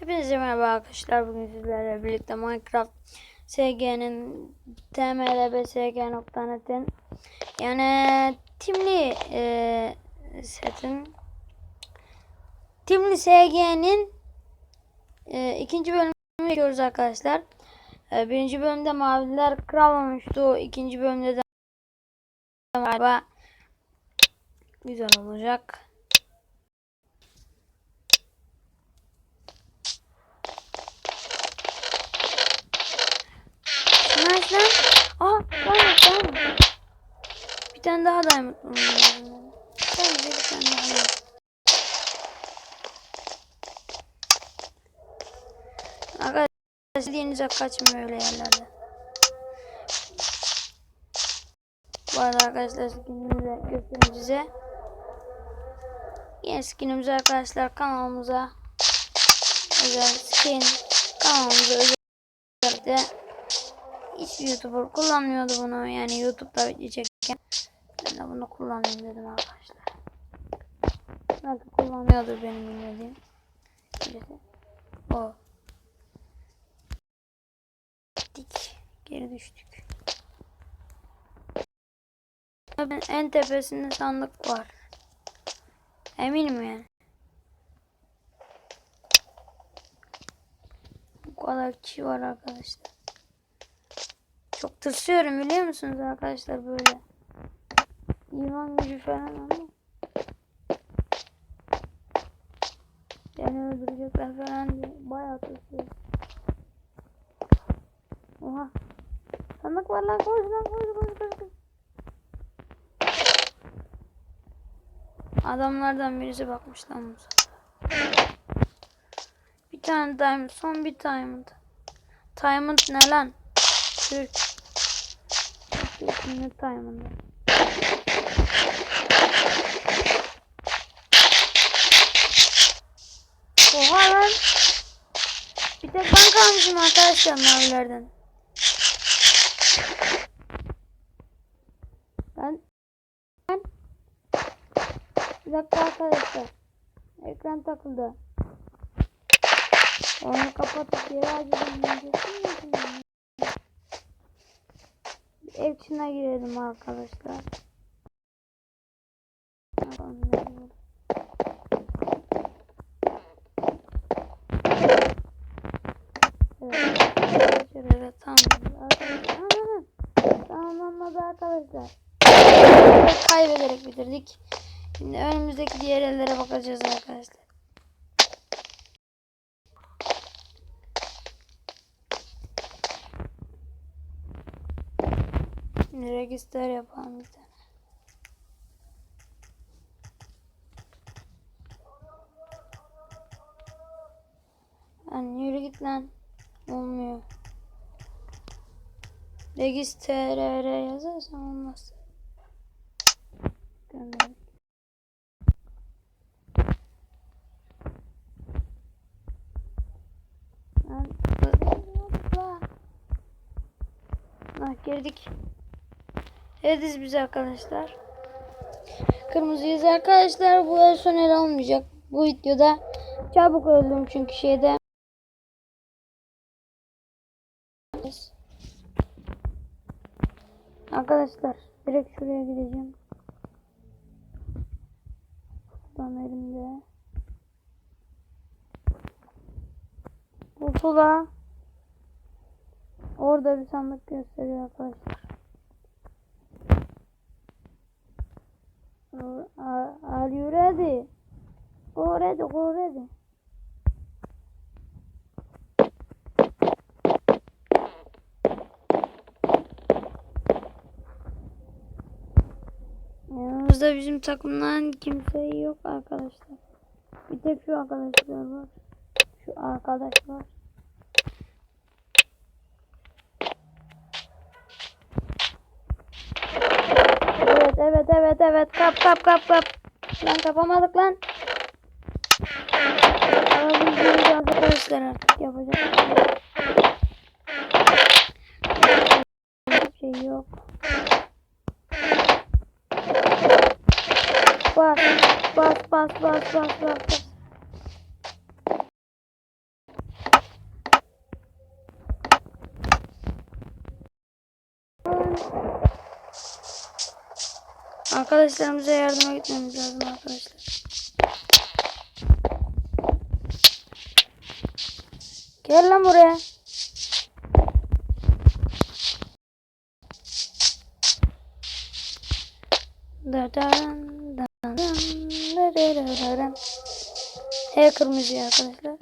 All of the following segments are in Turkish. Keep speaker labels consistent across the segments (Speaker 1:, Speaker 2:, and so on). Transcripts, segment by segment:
Speaker 1: Hepinize merhaba arkadaşlar. Bugün sizlerle birlikte Minecraft SG'nin tmlbsg.net'in yani timli e, setin timli SG'nin e, ikinci bölümünü çekiyoruz arkadaşlar. E, birinci bölümde maviler kralmamıştı. İkinci bölümde de galiba güzel olacak. Nice lan. Aa diamond diamond. Bir tane daha diamond bulmam lazım. Sadece bir tane daha diamond. Arkadaşlar denize kaçmıyor öyle yerlerde. Bu arada arkadaşlar skinimizi de göstereyim size. Yine skinimizi arkadaşlar kanalımıza özel skin kanalımıza özel de YouTuber kullanmıyordu bunu. Yani YouTube'da video çekerken ben de bunu kullanayım dedim arkadaşlar. Belki kullanıyordur benim bilmediğim. O. Gittik. Geri düştük. En tepesinde sandık var. Eminim yani. Bu kadar kişi var arkadaşlar. Çok tırsıyorum biliyor musunuz arkadaşlar böyle. İman gücü falan ama. Beni öldürecekler falan diye bayağı tırsıyorum. Oha. Sandık var lan koş lan koş koş koş. Adamlardan birisi bakmış lan sefer. Bir tane diamond son bir diamond. Diamond ne lan? Türk. Ne diamond'ı? Oha lan. Bir tek ben kalmışım arkadaşlar mavilerden. Ben ben bir dakika arkadaşlar. Ekran takıldı. Onu kapatıp geri açacağım ya şimdi. Bir Ev içine girelim arkadaşlar. Evet. Tamam. Tamamlanmadı arkadaşlar. Kaybederek bitirdik. Şimdi önümüzdeki diğer ellere bakacağız arkadaşlar. Şimdi register yapalım bir tane. Lan yürü git lan. Olmuyor. Register yazarsam olmaz. Gönder. Ah girdik. Evet biz arkadaşlar. Kırmızıyız arkadaşlar. Bu el son el olmayacak. Bu videoda çabuk öldüm çünkü şeyde. Arkadaşlar direkt şuraya gideceğim. Buradan elimde. Pusula. Orada bir sandık gösteriyor arkadaşlar. Go ready, go ready. Yanımızda bizim takımdan kimse yok arkadaşlar. Bir tek şu arkadaşlar var. Şu arkadaş. Evet evet evet evet kap kap kap kap. Lan kapamadık lan. Yeter artık şey yapacak bir şey yok. Bas, bas, bas, bas, bas, bas. bas. Arkadaşlarımıza yardıma gitmemiz lazım arkadaşlar. Gel lan buraya. Da da da da da da da da. H kırmızı arkadaşlar.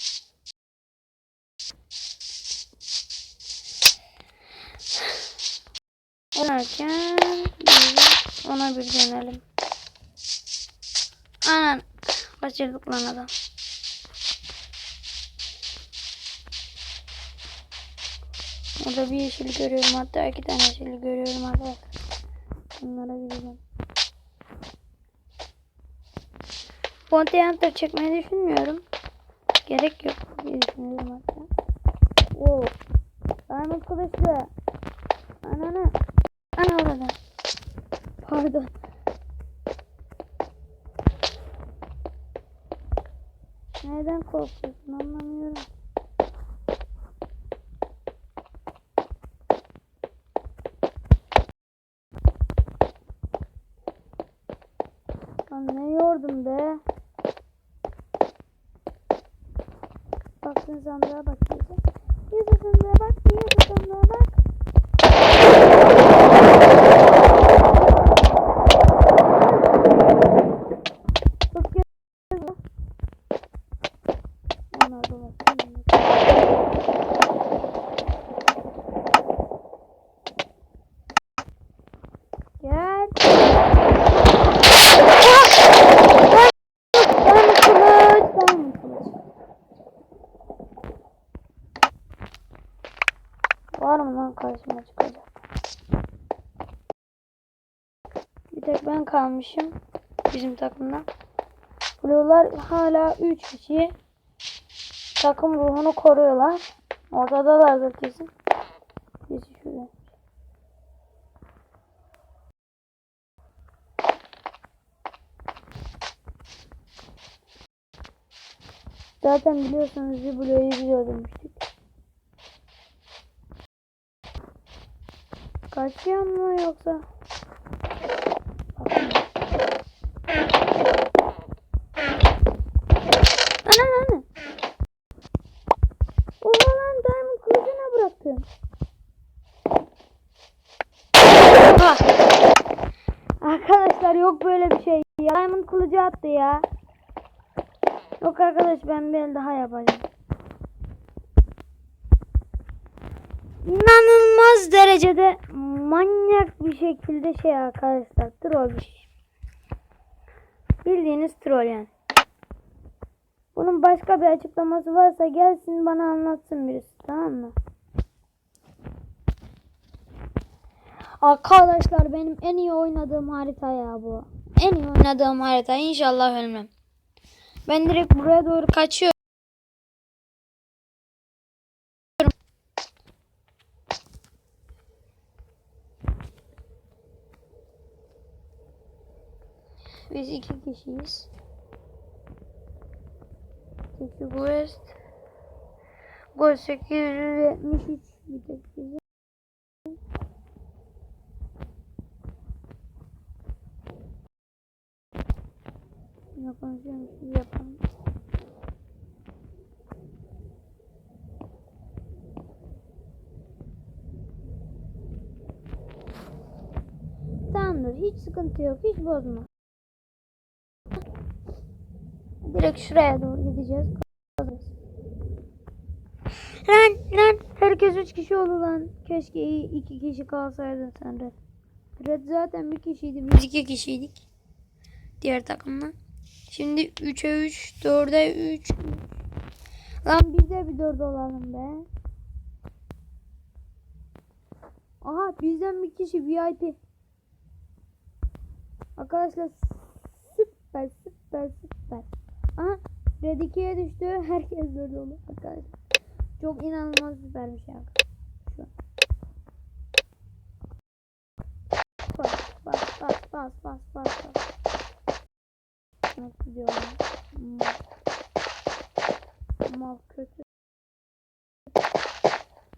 Speaker 1: Oynarken ona bir dönelim. Anan kaçırdık lan adam. Orada bir yeşil görüyorum hatta iki tane yeşil görüyorum arkadaşlar. Bunlara gideceğim. Bounty Hunter çekmeyi düşünmüyorum. Gerek yok diye düşünüyorum hatta. Wow. Diamond kılıçlı. Ananı. Ana orada. Pardon. Neden korkuyorsun anlamıyorum. Lan ne yordum be. Baksın sandığa bak iyice. İyice sandığa bak, iyice sandığa bak. Çok güzel. Onlar da var. Gel. Diamond kılıç, diamond kılıç. Var mı lan karşıma çıkacak? Bir tek ben kalmışım bizim takımdan. Blue'lar hala 3 kişi. Takım ruhunu koruyorlar. Ortadalardır kesin. Birisi şurada. Zaten biliyorsunuz bir Blue'yu öldürmüştük. Kaçıyor mu yoksa? Bakın. Ana ana. Oha lan Diamond kılıcına bıraktın. Ah. Arkadaşlar yok böyle bir şey. Ya. Diamond kılıcı attı ya. Yok arkadaş ben bir el daha yapacağım. İnanılmaz derecede manyak bir şekilde şey arkadaşlar. Troll bir şey. Bildiğiniz troll yani. Bunun başka bir açıklaması varsa gelsin bana anlatsın birisi tamam mı? Arkadaşlar benim en iyi oynadığım harita ya bu. En iyi oynadığım harita. İnşallah ölmem. Ben direkt buraya doğru kaçıyorum. Biz iki kişiyiz. Peki West. Gol 873 bir tek bize. Ne konuşuyormuş gibi yapalım. Tamamdır. Hiç sıkıntı yok. Hiç bozma. Direkt şuraya doğru gideceğiz. Lan lan herkes üç kişi oldu lan. Keşke iyi iki kişi kalsaydın sen Red. Red zaten bir kişiydi. Biz iki kişiydik. Diğer takımla. Şimdi 3'e 3, 4'e 3. Lan biz de bir 4 olalım be. Aha bizden bir kişi VIP. Arkadaşlar süper süper süper. Aha Red 2'ye düştü. Herkes böyle oldu arkadaşlar. Çok inanılmaz süper bir şey arkadaşlar. Bas bas bas bas bas bas bas. Nasıl gidiyor lan? Mal. Mal kötü.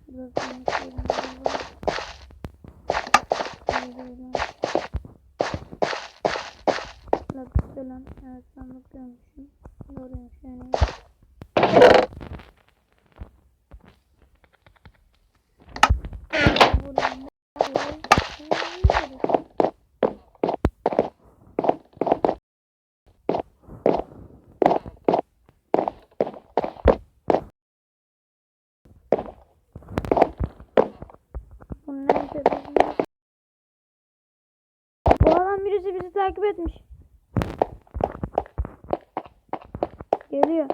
Speaker 1: Burası lan. Evet sandık görmüşüm. Doğruymuş yani. Bu adam birisi bizi takip etmiş. Geliyor.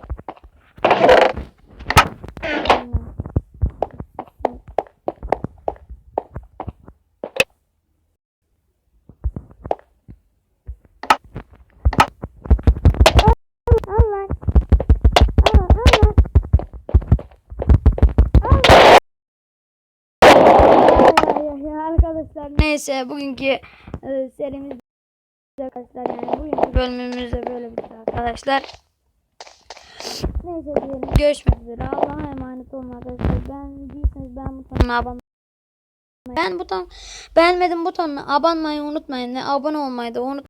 Speaker 1: Arkadaşlar neyse bugünkü e, serimiz arkadaşlar yani bugünkü bölümümüz de böyle bitti arkadaşlar. Neyse diyelim görüşmek üzere Allah'a emanet olun arkadaşlar. Ben değilseniz ben butonuna abone ben buton beğenmedim butonuna abonmayı unutmayın. Ne abone olmayı da unutmayın.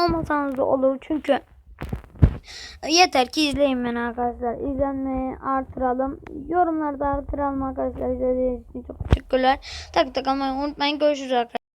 Speaker 1: Olmasanız da olur çünkü Yeter ki izleyin beni arkadaşlar. İzlenmeyi artıralım. Yorumlarda artıralım arkadaşlar. İzlediğiniz için çok teşekkürler. Tak tak almayı unutmayın. Görüşürüz arkadaşlar.